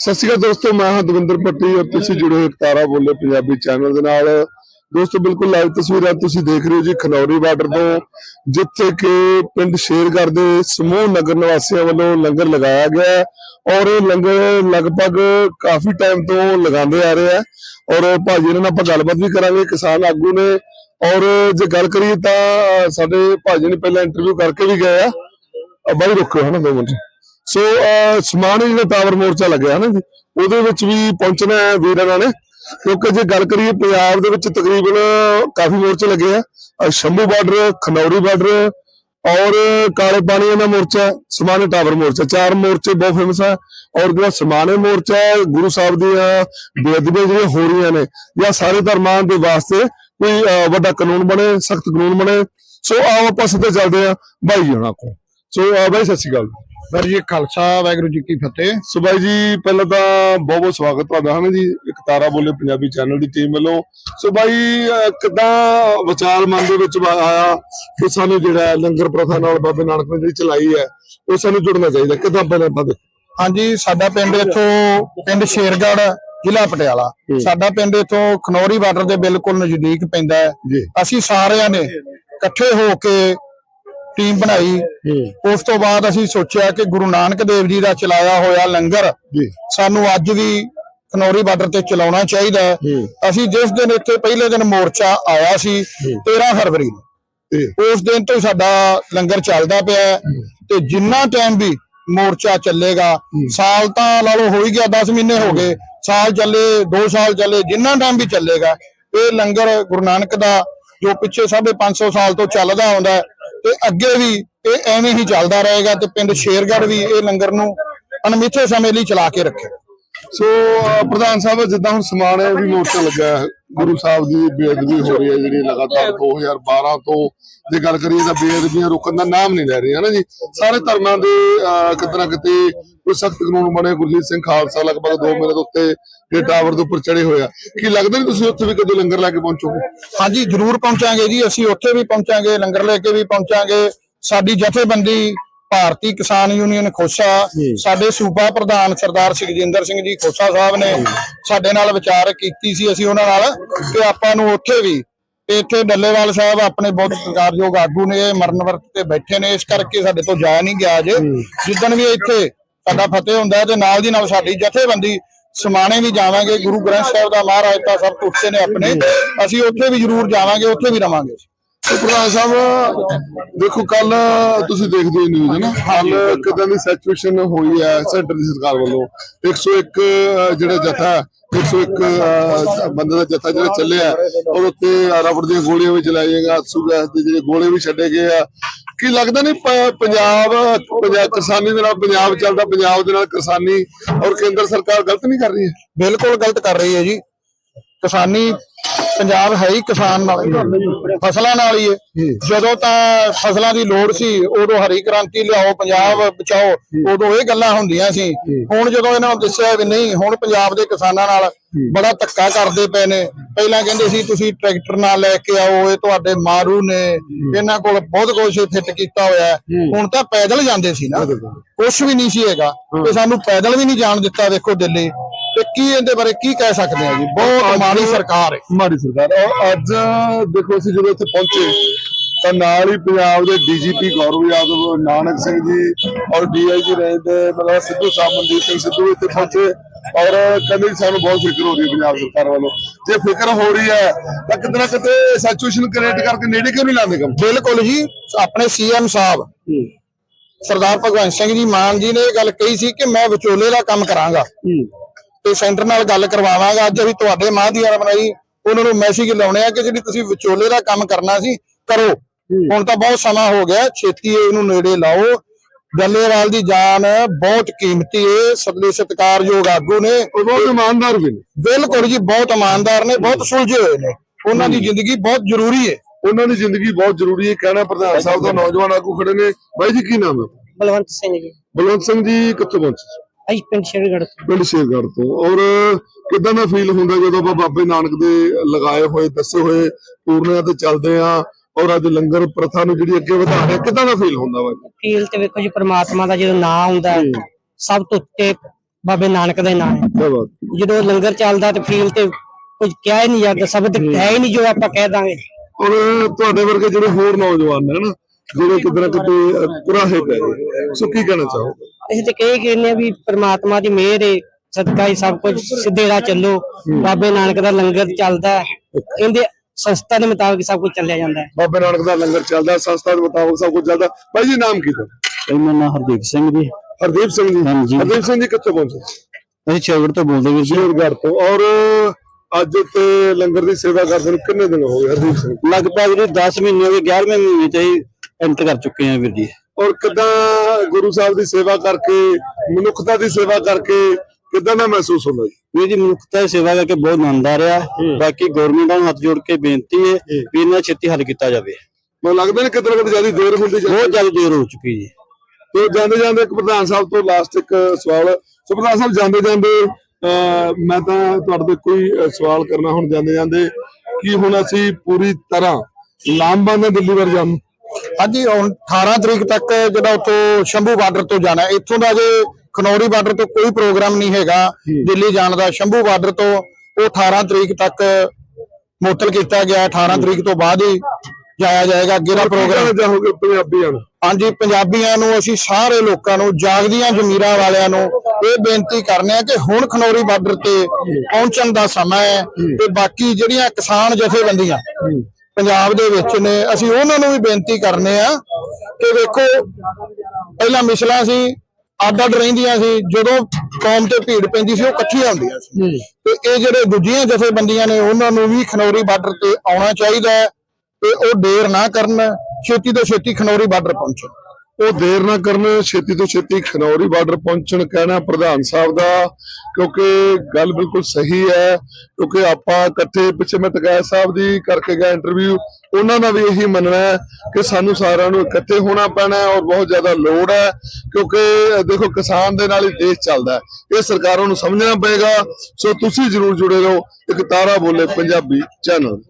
ਸਤਿ ਸ਼੍ਰੀ ਅਕਾਲ ਦੋਸਤੋ, ਮੈਂ ਹਾਂ ਦਵਿੰਦਰ ਪੱਟੀ ਔਰ ਤੁਸੀਂ ਜੁੜੇ ਹੋ ਤਾਰਾ ਬੋਲੇ ਪੰਜਾਬੀ ਚੈਨਲ ਦੇ ਨਾਲ। ਦੋਸਤੋ, ਬਿਲਕੁਲ ਲਾਈਵ ਤਸਵੀਰਾਂ ਤੁਸੀਂ ਦੇਖ ਰਹੇ ਹੋ ਜੀ ਖਨੌਰੀ ਬਾਰਡਰ ਤੋਂ, ਜਿੱਥੇ ਕਿ ਪਿੰਡ ਸ਼ੇਰਗੜ੍ਹ ਦੇ ਸਮੂਹ ਨਗਰ ਨਿਵਾਸੀਆਂ ਵੱਲੋਂ ਲੰਗਰ ਲਗਾਇਆ ਗਿਆ ਔਰ ਇਹ ਲੰਗਰ ਲਗਭਗ ਕਾਫੀ ਟਾਈਮ ਤੋਂ ਲਗਾਉਂਦੇ ਆ ਰਹੇ ਆ। ਔਰ ਭਾਜੀ ਨਾਲ ਆਪਾਂ ਗੱਲਬਾਤ ਵੀ ਕਰਾਂਗੇ, ਕਿਸਾਨ ਆਗੂ ਨੇ। ਔਰ ਜੇ ਗੱਲ ਕਰੀਏ ਤਾਂ ਸਾਡੇ ਭਾਜੀ ਨੇ ਪਹਿਲਾਂ ਇੰਟਰਵਿਊ ਕਰਕੇ ਵੀ ਗਏ ਆ। ਬਾਈ, ਰੁਕੋ ਹਨਾ, ਦੋ ਮਿੰਟ। ਸੋ ਅਹ, ਸਮਾਣੇ ਜਿਹੜਾ ਟਾਵਰ ਮੋਰਚਾ ਲੱਗਿਆ ਹੈ ਨਾ ਜੀ ਉਹਦੇ ਵਿੱਚ ਵੀ ਪਹੁੰਚਣਾ ਹੈ ਵੀਰਾਂ ਨੇ ਕਿਉਂਕਿ ਜੇ ਗੱਲ ਕਰੀਏ ਪੰਜਾਬ ਦੇ ਵਿੱਚ ਤਕਰੀਬਨ ਕਾਫੀ ਮੋਰਚੇ ਲੱਗੇ ਆ। ਸ਼ੰਭੂ ਬਾਰਡਰ ਖਨੌਰੀ ਬਾਰਡਰ ਔਰ ਕਾਲੇ ਪਾਣੀ ਦਾ ਮੋਰਚਾ ਸਮਾਣੇ ਟਾਵਰ ਮੋਰਚਾ ਚਾਰ ਮੋਰਚੇ ਬਹੁਤ ਫੇਮਸ ਆ ਔਰ ਜਿਹੜਾ ਸਮਾਣੇ ਮੋਰਚਾ ਗੁਰੂ ਸਾਹਿਬ ਦੀਆਂ ਬੇਅਦਬੀਆਂ ਜਿਹੜੀਆਂ ਹੋ ਰਹੀਆਂ ਨੇ ਜਾਂ ਸਾਰੇ ਧਰਮਾਂ ਦੇ ਵਾਸਤੇ ਕੋਈ ਵੱਡਾ ਕਾਨੂੰਨ ਬਣੇ ਸਖਤ ਕਾਨੂੰਨ ਬਣੇ। ਸੋ ਆਓ ਆਪਾਂ ਸਿੱਧੇ ਚੱਲਦੇ ਆ ਬਾਈ ਜੀ ਹੁਣਾਂ ਕੋਲ ਸੋ ਬਾਈ ਸਤਿ ਸ਼੍ਰੀ ਅਕਾਲ। ਵਾਹਿਗੁਰੂ ਜੀ ਖਾਲਸਾ ਵਾਹਿਗੁਰੂ ਜੀ ਕੀ ਫਤਿਹ। ਸੋ ਬਾਈ ਜੀ ਪਹਿਲਾਂ ਤਾਂ ਬਹੁਤ ਬਹੁਤ ਸਵਾਗਤ ਤੁਹਾਡਾ ਹੈ ਨਾ ਜੀ? ਇੱਕ ਤਾਰਾ ਬੋਲੇ ਪੰਜਾਬੀ ਚੈਨਲ ਦੀ ਟੀਮ ਵੱਲੋਂ। ਸੋ ਬਾਈ ਅਹ, ਕਿੱਦਾਂ ਵਿਚਾਰ ਮਨ ਦੇ ਵਿੱਚ ਆਇਆ ਕਿ ਸਾਨੂੰ ਜਿਹੜਾ ਲੰਗਰ ਪ੍ਰਥਾ ਨਾਲ ਬਾਬੇ ਨਾਨਕ ਨੇ ਜਿਹੜੀ ਚਲਾਈ ਹੈ ਉਹ ਸਾਨੂੰ ਜੁੜਨਾ ਚਾਹੀਦਾ ਕਿੱਦਾਂ ਪਹਿਲਾਂ ਦੇਖੋ। ਹਾਂਜੀ ਸਾਡਾ ਪਿੰਡ ਇੱਥੋਂ ਪਿੰਡ ਸ਼ੇਰਗੜ੍ਹ ਜ਼ਿਲ੍ਹਾ ਪਟਿਆਲਾ। ਸਾਡਾ ਪਿੰਡ ਇੱਥੋਂ ਖਨੌਰੀ ਬਾਰਡਰ ਦੇ ਬਿਲਕੁਲ ਨਜ਼ਦੀਕ ਪੈਂਦਾ ਹੈ। ਅਸੀਂ ਸਾਰਿਆਂ ਨੇ ਇਕੱਠੇ ਹੋ ਕੇ ਟੀਮ ਬਣਾਈ। ਉਸ ਤੋਂ ਬਾਅਦ ਅਸੀਂ ਸੋਚਿਆ ਕਿ ਗੁਰੂ ਨਾਨਕ ਦੇਵ ਜੀ ਦਾ ਚਲਾਇਆ ਹੋਇਆ ਲੰਗਰ ਸਾਨੂੰ ਅੱਜ ਵੀ ਖਨੌਰੀ ਬਾਰਡਰ ਤੇ ਚਲਾਉਣਾ ਚਾਹੀਦਾ ਅਸੀਂ ਜਿਸ ਦਿਨ ਇੱਥੇ ਪਹਿਲੇ ਦਿਨ ਮੋਰਚਾ ਆਇਆ ਸੀ 13 ਫਰਵਰੀ ਨੂੰ। ਉਸ ਦਿਨ ਤੋਂ ਸਾਡਾ ਲੰਗਰ ਚੱਲਦਾ ਪਿਆ ਤੇ ਜਿੰਨਾ ਟਾਈਮ ਵੀ ਮੋਰਚਾ ਚੱਲੇਗਾ ਸਾਲ ਤਾਂ ਲਾ ਲਓ ਹੋ ਹੀ ਗਿਆ 10 ਮਹੀਨੇ ਹੋ ਗਏ। ਸਾਲ ਚੱਲੇ 2 ਸਾਲ ਚੱਲੇ ਜਿੰਨਾ ਟਾਈਮ ਵੀ ਚੱਲੇਗਾ ਇਹ ਲੰਗਰ ਗੁਰੂ ਨਾਨਕ ਦਾ ਜੋ ਪਿੱਛੇ 550 ਸਾਲ ਤੋਂ ਚੱਲਦਾ ਆਉਂਦਾ ਤੇ ਅੱਗੇ ਵੀ ਇਹ ਐਵੇਂ ਹੀ ਚੱਲਦਾ ਰਹੇਗਾ ਤੇ ਪਿੰਡ ਸ਼ੇਰਗੜ੍ਹ ਵੀ ਇਹ ਲੰਗਰ ਨੂੰ ਅਣਮਿੱਥੇ ਸਮੇਂ ਲਈ ਚਲਾ ਕੇ ਰੱਖੇਗਾ ਸੋ uh, ਪ੍ਰਧਾਨ ਸਾਹਿਬ ਜਿੱਦਾਂ ਹੁਣ ਸਮਾਣੇ ਵੀ ਮੋਰਚਾ ਲੱਗਾ ਗੁਰੂ ਸਾਹਿਬ ਦੀ ਬੇਅਦਬੀ ਹੋ ਰਹੀ ਹੈ ਜਿਹੜੀ ਲਗਾਤਾਰ 2012 ਤੋਂ ਜੇ ਗੱਲ ਕਰੀਏ ਤਾਂ ਬੇਅਦਬੀਆਂ ਰੋਕਣ ਦਾ ਨਾਮ ਨਹੀਂ ਲੈ ਰਹੀ ਹੈ ਨਾ ਜੀ? ਸਾਰੇ ਧਰਮਾਂ ਦੇ ਅਹ, ਕਿਤੇ ਕੋਈ ਸਖਤ ਕਾਨੂੰਨ ਬਣੇ ਗੁਰਜੀਤ ਸਿੰਘ ਖਾਲਸਾ ਲਗਭਗ 2 ਮਹੀਨੇ ਦੇ ਉੱਤੇ ਇਹ ਟਾਵਰ ਦੇ ਉੱਪਰ ਚੜੇ ਹੋਇਆ ਕੀ ਲੱਗਦਾ ਨਹੀਂ ਤੁਸੀਂ ਉੱਥੇ ਵੀ ਕਦੇ ਲੰਗਰ ਲੈ ਕੇ ਪਹੁੰਚੋਗੇ? ਹਾਂਜੀ ਜਰੂਰ ਪਹੁੰਚਾਂਗੇ ਜੀ। ਅਸੀਂ ਉੱਥੇ ਵੀ ਪਹੁੰਚਾਂਗੇ ਲੰਗਰ ਲੈ ਕੇ ਵੀ ਪਹੁੰਚਾਂਗੇ। ਸਾਡੀ ਜਥੇਬੰਦੀ ਭਾਰਤੀ ਕਿਸਾਨ ਯੂਨੀਅਨ ਖੋਸਾ ਸਾਡੇ ਸੂਬਾ ਪ੍ਰਧਾਨ ਸਰਦਾਰ ਸੁਖਜਿੰਦਰ ਸਿੰਘ ਜੀ ਖੋਸਾ ਸਾਹਿਬ ਨੇ ਸਾਡੇ ਨਾਲ ਵਿਚਾਰ ਕੀਤੀ ਸੀ ਅਸੀਂ ਉਹਨਾਂ ਨਾਲ ਕਿ ਆਪਾਂ ਨੂੰ ਉੱਥੇ ਵੀ ਤੇ ਇੱਥੇ ਡੱਲੇਵਾਲ ਸਾਹਿਬ ਆਪਣੇ ਬਹੁਤ ਸਤਿਕਾਰਯੋਗ ਆਗੂ ਨੇ ਮਰਨ ਵਰਤ ਤੇ ਬੈਠੇ ਨੇ ਇਸ ਕਰਕੇ ਸਾਡੇ ਤੋਂ ਜਾਇਆ ਨਹੀਂ ਗਿਆ ਅੱਜ। ਜਿੱਦਣ ਵੀ ਇੱਥੇ ਸਾਡਾ ਫਤਿਹ ਹੁੰਦਾ ਤੇ ਨਾਲ ਦੀ ਨਾਲ ਸਾਡੀ ਜਥੇਬੰਦੀ ਸਮਾਣੇ ਵੀ ਜਾਵਾਂਗੇ ਗੁਰੂ ਗ੍ਰੰਥ ਸਾਹਿਬ ਦਾ ਮਹਾਰਾਜ ਤਾਂ ਸਭ ਤੋਂ ਉੱਤੇ ਨੇ ਆਪਣੇ ਅਸੀਂ ਉੱਥੇ ਵੀ ਜ਼ਰੂਰ ਜਾਵਾਂਗੇ ਉੱਥੇ ਵੀ ਰਵਾਂਗੇ। ਪ੍ਰਧਾਨ ਸਾਹਿਬ, ਦੇਖੋ ਕੱਲ ਤੁਸੀਂ ਦੇਖਦੇ ਹੋ ਨਿਊਜ਼ ਹੈ ਨਾ। ਕੱਲ ਕਿਦਾਂ ਦੀ ਸਿਚੁਏਸ਼ਨ ਹੋਈ ਹੈ ਸੈਂਟਰ ਦੀ ਸਰਕਾਰ ਵੱਲੋਂ। 101 ਜਿਹੜਾ ਜਥਾ 101 ਬੰਦੇ ਦਾ ਜਥਾ ਜਿਹੜਾ ਚੱਲਿਆ ਔਰ ਉੱਤੇ ਰਬੜ ਦੀਆਂ ਗੋਲੀਆਂ ਵੀ ਚਲਾਈਆਂ ਅਸੂ ਗੈਸ ਦੇ ਜਿਹੜੇ ਗੋਲੇ ਵੀ ਛੱਡੇ ਗਏ ਆ। ਕੀ ਲੱਗਦਾ ਨਹੀਂ ਪੰਜਾਬ ਪੰਜਾਬ ਕਿਸਾਨੀ ਦੇ ਨਾਲ ਪੰਜਾਬ ਚੱਲਦਾ, ਪੰਜਾਬ ਦੇ ਨਾਲ ਕਿਸਾਨੀ ਔਰ ਕੇਂਦਰ ਸਰਕਾਰ ਗਲਤ ਨਹੀਂ ਕਰ ਰਹੀ ਹੈ? ਬਿਲਕੁਲ ਗਲਤ ਕਰ ਰਹੀ ਹੈ ਜੀ। ਕਿਸਾਨੀ ਪੰਜਾਬ ਹੈ ਹੀ ਕਿਸਾਨ ਨਾਲ ਫਸਲਾਂ ਨਾਲ ਹੀ ਹੈ। ਜਦੋਂ ਤਾਂ ਫਸਲਾਂ ਦੀ ਲੋੜ ਸੀ ਉਦੋਂ ਹਰੀ ਕ੍ਰਾਂਤੀ ਲਿਆਓ ਪੰਜਾਬ ਬਚਾਓ ਉਦੋਂ ਇਹ ਗੱਲਾਂ ਹੁੰਦੀਆਂ ਸੀ। ਹੁਣ ਜਦੋਂ ਇਹਨਾਂ ਨੂੰ ਦੱਸਿਆ ਵੀ ਨਹੀਂ ਹੁਣ ਪੰਜਾਬ ਦੇ ਕਿਸਾਨਾਂ ਨਾਲ ਬੜਾ ਧੱਕਾ ਕਰਦੇ ਪਏ ਨੇ। ਪਹਿਲਾਂ ਕਹਿੰਦੇ ਸੀ ਤੁਸੀਂ ਟਰੈਕਟਰ ਨਾਲ ਲੈ ਕੇ ਆਓ ਇਹ ਤੁਹਾਡੇ ਮਾਰੂ ਨੇ। ਇਹਨਾਂ ਕੋਲ ਬਹੁਤ ਕੁਝ ਫਿੱਟ ਕੀਤਾ ਹੋਇਆ। ਹੁਣ ਤਾਂ ਪੈਦਲ ਜਾਂਦੇ ਸੀ ਨਾ। ਕੁਝ ਵੀ ਨਹੀਂ ਸੀ ਹੈਗਾ। ਤੇ ਸਾਨੂੰ ਪੈਦਲ ਵੀ ਨਹੀਂ ਜਾਣ ਦਿੱਤਾ ਵੇਖੋ ਦਿੱਲੀ। ਤੇ ਕੀ ਇਹਦੇ ਬਾਰੇ ਕੀ ਕਹਿ ਸਕਦੇ ਆ ਜੀ? ਬਹੁਤ ਮਾੜੀ ਸਰਕਾਰ ਹੈ। ਮਾੜੀ ਸਰਕਾਰ ਅੱਜ ਦੇਖੋ ਅਸੀਂ ਜਦੋਂ ਇੱਥੇ ਪਹੁੰਚੇ ਤਾਂ ਨਾਲ ਹੀ ਪੰਜਾਬ ਦੇ ਡੀਜੀਪੀ ਗੌਰਵ ਯਾਦਵ ਨਾਨਕ ਸਿੰਘ ਜੀ ਔਰ ਡੀਆਈਜੀ ਰਹੇ ਤੇ ਮਤਲਬ ਸਿੱਧੂ ਸਾਹਿਬ ਮਨਦੀਪ ਸਿੰਘ ਸਿੱਧੂ ਇੱਥੇ ਪਹੁੰਚੇ ਔਰ ਕਹਿੰਦੇ ਸਾਨੂੰ ਬਹੁਤ ਫਿਕਰ ਹੋ ਰਹੀ ਹੈ ਪੰਜਾਬ ਸਰਕਾਰ ਵੱਲੋਂ। ਜੇ ਫਿਕਰ ਹੋ ਰਹੀ ਹੈ ਤਾਂ ਕਿਤੇ ਨਾ ਕਿਤੇ ਸਿਚੁਏਸ਼ਨ ਕ੍ਰੀਏਟ ਕਰਕੇ ਨੇੜੇ ਕਿਉਂ ਨਹੀਂ ਲਾਉਂਦੇ ਕੰਮ? ਬਿਲਕੁਲ ਜੀ। ਆਪਣੇ ਸੀਐਮ ਸਾਹਿਬ ਸਰਦਾਰ ਭਗਵੰਤ ਸਿੰਘ ਜੀ ਮਾਨ ਜੀ ਨੇ ਇਹ ਗੱਲ ਕਹੀ ਸੀ ਕਿ ਮੈਂ ਵਿਚੋਲੇ ਦਾ ਕੰਮ ਕਰਾਂਗਾ। ਤੇ ਸੈਂਟਰ ਨਾਲ ਗੱਲ ਕਰਵਾਵਾਂਗਾ। ਅੱਜ ਅਸੀਂ ਤੁਹਾਡੇ ਮਾਂ ਦੀ ਯਾਰ ਬਣਾਈ ਉਹਨਾਂ ਨੂੰ ਮੈਸੇਜ ਲਾਉਣੇ ਆ ਕਿ ਜਿਹੜੀ ਤੁਸੀਂ ਵਿਚੋਲੇ ਦਾ ਕੰਮ ਕਰਨਾ ਸੀ ਕਰੋ। ਹੁਣ ਤਾਂ ਬਹੁਤ ਸਮਾਂ ਹੋ ਗਿਆ ਛੇਤੀ ਇਹਨੂੰ ਨੇੜੇ ਲਾਓ। ਡੱਲੇਵਾਲ ਦੀ ਜਾਨ ਬਹੁਤ ਕੀਮਤੀ ਹੈ ਸਤਿ ਸਤਿਕਾਰਯੋਗ ਆਗੂ ਨੇ। ਬਹੁਤ ਇਮਾਨਦਾਰ ਵੀ ਨੇ। ਬਿਲਕੁਲ ਜੀ ਬਹੁਤ ਇਮਾਨਦਾਰ ਨੇ ਬਹੁਤ ਸੁਲਝੇ ਹੋਏ ਨੇ। ਉਹਨਾਂ ਦੀ ਜ਼ਿੰਦਗੀ ਬਹੁਤ ਜ਼ਰੂਰੀ ਹੈ ਉਹਨਾਂ ਦੀ ਜ਼ਿੰਦਗੀ ਬਹੁਤ ਜ਼ਰੂਰੀ ਹੈ ਕਹਿਣਾ ਪ੍ਰਧਾਨ ਸਾਹਿਬ ਦਾ ਨੌਜਵਾਨ ਆਗੂ ਖੜੇ ਨੇ। ਬਾਈ ਜੀ ਕੀ ਨਾਮ ਹੈ? ਬਲਵੰਤ ਸਿੰਘ ਜੀ। ਬਲਵੰਤ ਸਿੰਘ ਜੀ ਕਿੱਥੋਂ ਪਹੁੰਚੇ? ਅਸੀਂ ਪਿੰਡ ਸ਼ੇਰਗੜ੍ਹ ਤੋਂ। ਪਿੰਡ ਸ਼ੇਰਗੜ੍ਹ ਤੋਂ। ਔਰ ਕਿਦਾਂ ਦਾ ਫੀਲ ਹੁੰਦਾ ਜਦੋਂ ਆਪਾਂ ਬਾਬੇ ਨਾਨਕ ਦੇ ਲਗਾਏ ਹੋਏ ਦੱਸੇ ਹੋਏ ਪੂਰਨਿਆਂ ਤੇ ਚੱਲਦੇ ਆ ਔਰ ਅੱਜ ਲੰਗਰ ਪ੍ਰਥਾ ਨੂੰ ਜਿਹੜੀ ਅੱਗੇ ਵਧਾ ਰਹੇ ਕਿਦਾਂ ਦਾ ਫੀਲ ਹੁੰਦਾ ਵਾ? ਫੀਲ ਤੇ ਵੇਖੋ ਜੀ ਪ੍ਰਮਾਤਮਾ ਦਾ ਜਦੋਂ ਨਾਮ ਆਉਂਦਾ ਸਭ ਤੋਂ ਉੱਤੇ ਬਾਬੇ ਨਾਨਕ ਦਾ ਨਾਮ ਹੈ ਜਦੋਂ ਲੰਗਰ ਚੱਲਦਾ ਤੇ ਫੀਲ ਤੇ ਕੁਝ ਕਿਹਾ ਹੀ ਨਹੀਂ ਜਾਂਦਾ ਸ਼ਬਦ ਹੈ ਹੀ ਨਹੀਂ ਜੋ ਆਪਾਂ ਕਹਿ ਦਾਂਗੇ। ਔਰ ਤੁਹਾਡੇ ਵਰਗੇ ਜਿਹੜੇ ਹੋਰ ਨੌਜਵਾਨ ਨੇ ਨਾ ਜਿਹੜੇ ਨਾ ਕਿਤੇ ਕੁਰਾਹੇ ਪੈ ਗਏ ਸੋ ਕੀ ਕਹਿਣਾ ਚਾਹੋਗੇ? ਅਸੀਂ ਤੇ ਕਹੇ ਕਹਿੰਦੇ ਆ ਵੀ ਪ੍ਰਮਾਤਮਾ ਦੀ ਮਿਹਰ ਹੈ ਸਦਕਾ ਹੀ ਸਭ ਕੁਝ ਸਿੱਧੇ ਰਾਹ ਚੱਲੋ। ਬਾਬੇ ਨਾਨਕ ਦਾ ਲੰਗਰ ਚੱਲਦਾ ਹੈ। ਇਹਦੇ ਸੰਸਥਾ ਦੇ ਮੁਤਾਬਕ ਸਭ ਕੁਝ ਚੱਲਿਆ ਜਾਂਦਾ ਹੈ। ਬਾਬੇ ਨਾਨਕ ਦਾ ਲੰਗਰ ਚੱਲਦਾ ਸੰਸਥਾ ਦੇ ਮੁਤਾਬਕ ਸਭ ਕੁਝ ਚੱਲਦਾ। ਭਾਈ ਜੀ ਨਾਮ ਕੀ ਤੁਹਾਡਾ? ਮੇਰਾ ਨਾਮ ਹਰਦੀਪ ਸਿੰਘ ਜੀ। ਹਰਦੀਪ ਸਿੰਘ ਜੀ। ਹਾਂਜੀ। ਹਰਦੀਪ ਸਿੰਘ ਜੀ ਕਿੱਥੋਂ ਪਹੁੰਚੇ ਅਸੀਂ ਚੌਗੜ ਤੋਂ ਬੋਲਦੇ ਵੀਰ ਜੀ। ਸ਼ੇਰਗੜ੍ਹ ਤੋਂ। ਔਰ ਅੱਜ ਤੇ ਲੰਗਰ ਦੀ ਸੇਵਾ ਕਰਦੇ ਨੂੰ ਕਿੰਨੇ ਦਿਨ ਹੋ ਗਏ ਹਰਦੀਪ ਸਿੰਘ? ਲਗਭਗ ਜੀ 10 ਮਹੀਨੇ ਹੋ ਗਏ 11ਵੇਂ ਮਹੀਨੇ ਤੇ ਹੀ ਐਂਟਰ ਕਰ ਚੁੱਕੇ ਹਾਂ ਵੀਰ ਜੀ। ਔਰ ਕਿਦਾਂ ਗੁਰੂ ਸਾਹਿਬ ਦੀ ਸੇਵਾ ਕਰਕੇ ਮਨੁੱਖਤਾ ਦੀ ਸੇਵਾ ਕਰਕੇ ਕਿਦਾਂ ਦਾ ਮਹਿਸੂਸ ਹੁੰਦਾ ਜੀ? ਵੀਰ ਜੀ ਮਨੁੱਖਤਾ ਦੀ ਸੇਵਾ ਕਰਕੇ ਬਹੁਤ ਆਨੰਦ ਆ ਰਿਹਾ ਬਾਕੀ ਗਵਰਨਮੈਂਟ ਨੂੰ ਹੱਥ ਜੋੜ ਕੇ ਬੇਨਤੀ ਹੈ ਵੀ ਇਹਨਾਂ ਛੇਤੀ ਹੱਲ ਕੀਤਾ ਜਾਵੇ। ਮੈਨੂੰ ਲੱਗਦਾ ਨਹੀਂ ਕਿਤੇ ਨਾ ਕਿਤੇ ਜ਼ਿਆਦਾ ਦੇਰ ਹੁੰਦੀ ਜਾਂਦੀ ਬਹੁਤ ਜ਼ਿਆਦਾ ਦੇਰ ਹੋ ਚੁੱਕੀ ਜੀ। ਤੇ ਜਾਂਦੇ ਜਾਂਦੇ ਇੱਕ ਪ੍ਰਧਾਨ ਸਾਹਿਬ ਤੋਂ ਲਾਸਟ ਇੱਕ ਸਵਾਲ ਸੋ ਪ੍ਰਧਾਨ ਸਾਹਿਬ ਜਾਂਦੇ ਜਾਂਦੇ ਮੈਂ ਤਾਂ ਤੁਹਾਡੇ ਤੋਂ ਕੋਈ ਸਵਾਲ ਕਰਨਾ ਹੁਣ ਜਾਂਦੇ ਜਾਂਦੇ ਕਿ ਹੁਣ ਅਸੀਂ ਪੂਰੀ ਤਰ੍ਹਾਂ ਲਾਮਬੰਦ ਹਾਂ ਦਿੱਲੀ ਵੱਲ ਜਾਣ ਨੂੰ? ਹਾਂਜੀ ਹੁਣ 18 ਤਰੀਕ ਤੱਕ ਜਿਹੜਾ ਉੱਥੋਂ ਸ਼ੰਭੂ ਬਾਰਡਰ ਤੋਂ ਜਾਣਾ। ਇੱਥੋਂ ਦਾ ਜੇ ਖਨੌਰੀ ਬਾਰਡਰ ਤੋਂ ਕੋਈ ਪ੍ਰੋਗਰਾਮ ਨਹੀਂ ਹੈਗਾ ਦਿੱਲੀ ਜਾਣ ਦਾ ਸ਼ੰਭੂ ਬਾਰਡਰ ਤੋਂ ਉਹ 18 ਤਰੀਕ ਤੱਕ ਮੁਅੱਤਲ ਕੀਤਾ ਗਿਆ 18 ਤਰੀਕ ਤੋਂ ਬਾਅਦ ਹੀ ਜਾਇਆ ਜਾਏਗਾ। ਅੱਗੇ ਦਾ ਪ੍ਰੋਗਰਾਮ ਪ੍ਰੋਗਰਾਮ ਜਾਓਗੇ ਪੰਜਾਬੀਆਂ ਨੂੰ? ਹਾਂਜੀ ਪੰਜਾਬੀਆਂ ਨੂੰ ਅਸੀਂ ਸਾਰੇ ਲੋਕਾਂ ਨੂੰ ਜਾਗਦੀਆਂ ਜ਼ਮੀਰਾਂ ਵਾਲਿਆਂ ਨੂੰ ਇਹ ਬੇਨਤੀ ਕਰਨੇ ਆ ਕਿ ਹੁਣ ਖਨੌਰੀ ਬਾਰਡਰ ਤੇ ਪਹੁੰਚਣ ਦਾ ਸਮਾਂ ਹੈ ਤੇ ਬਾਕੀ ਜਿਹੜੀਆਂ ਕਿਸਾਨ ਜਥੇਬੰਦੀਆਂ ਪੰਜਾਬ ਦੇ ਵਿੱਚ ਨੇ ਅਸੀਂ ਉਹਨਾਂ ਨੂੰ ਵੀ ਬੇਨਤੀ ਕਰਨੇ ਆ ਕਿ ਵੇਖੋ ਪਹਿਲਾਂ ਮਿਸਲਾਂ ਸੀ ਅੱਡ ਅੱਡ ਰਹਿੰਦੀਆਂ ਸੀ ਜਦੋਂ ਕੌਮ ਤੇ ਭੀੜ ਪੈਂਦੀ ਸੀ ਉਹ ਇਕੱਠੀਆਂ ਹੁੰਦੀਆਂ ਸੀ। ਤੇ ਇਹ ਜਿਹੜੇ ਦੂਜੀਆਂ ਜਥੇਬੰਦੀਆਂ ਨੇ ਉਹਨਾਂ ਨੂੰ ਵੀ ਖਨੌਰੀ ਬਾਰਡਰ ਤੇ ਆਉਣਾ ਚਾਹੀਦਾ ਹੈ ਤੇ ਉਹ ਦੇਰ ਨਾ ਕਰਨ ਛੇਤੀ ਤੋਂ ਛੇਤੀ ਖਨੌਰੀ ਬਾਰਡਰ ਪਹੁੰਚਣ। ਉਹ ਦੇਰ ਨਾ ਕਰਨ, ਛੇਤੀ ਤੋਂ ਛੇਤੀ ਖਨੌਰੀ ਬਾਰਡਰ ਪਹੁੰਚਣ ਕਹਿਣਾ ਪ੍ਰਧਾਨ ਸਾਹਿਬ ਦਾ, ਕਿਉਂਕਿ ਗੱਲ ਬਿਲਕੁਲ ਸਹੀ ਹੈ, ਕਿਉਂਕਿ ਆਪਾਂ ਇਕੱਠੇ ਪਿੱਛੇ ਮੈਂ ਟਕੈਤ ਸਾਹਿਬ ਦੀ ਕਰਕੇ ਗਿਆ ਇੰਟਰਵਿਊ ਉਹਨਾਂ ਦਾ ਵੀ ਇਹੀ ਮੰਨਣਾ ਹੈ ਕਿ ਸਾਨੂੰ ਸਾਰਿਆਂ ਨੂੰ ਇਕੱਠੇ ਹੋਣਾ ਪੈਣਾ ਹੈ ਔਰ ਬਹੁਤ ਜ਼ਿਆਦਾ ਲੋੜ ਹੈ, ਕਿਉਂਕਿ ਦੇਖੋ ਕਿਸਾਨ ਦੇ ਨਾਲ ਹੀ ਦੇਸ਼ ਚੱਲਦਾ ਹੈ। ਇਹ ਸਰਕਾਰਾਂ ਨੂੰ ਸਮਝਣਾ ਪਏਗਾ, ਸੋ ਤੁਸੀਂ ਜਰੂਰ ਜੁੜੇ ਰਹੋ, ਇੱਕ ਤਾਰਾ ਬੋਲੇ ਪੰਜਾਬੀ ਚੈਨਲ।